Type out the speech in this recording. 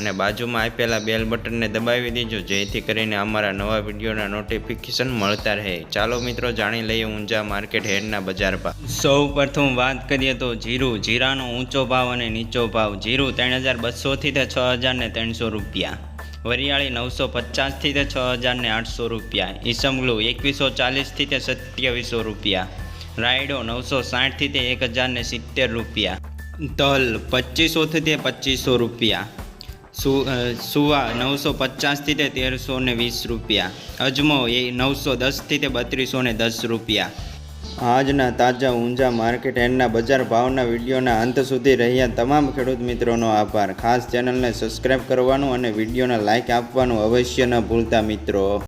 અને બાજુમાં આપેલા બેલ બટનને દબાવી દેજો, જેથી કરીને અમારા નવા વિડીયોના નોટિફિકેશન મળતા રહે. ચાલો મિત્રો, જાણી લઈએ ઊંઝા માર્કેટ હેડના બજાર ભાવ. સૌ પ્રથમ વાત કરીએ તો જીરું. જીરાનો ઊંચો ભાવ અને નીચો ભાવ. જીરું ત્રણ હજાર બસોથી તે છ હજાર ને ત્રણસો રૂપિયા. વરિયાળી નવસો પચાસથી તે છ હજારને આઠસો રૂપિયા. ઈસમગલુ એકવીસો ચાલીસથી તે સત્યાવીસો રૂપિયા. રાયડો નવસો સાઠથી તે એક હજારને સિત્તેર રૂપિયા. તલ પચીસોથી તે પચીસો રૂપિયા. સુવા નવસો પચાસથી તે તેરસો ને વીસ રૂપિયા. અજમો એ નવસો દસથી તે બત્રીસો ને દસ રૂપિયા. આજના તાજા ઊંઝા માર્કેટ એન્ડના બજાર ભાવના વિડીયોના અંત સુધી રહ્યા તમામ ખેડૂત મિત્રોનો આભાર. ખાસ ચેનલને સબસ્ક્રાઈબ કરવાનું અને વિડીયોને લાઇક આપવાનું અવશ્ય ન ભૂલતા મિત્રો.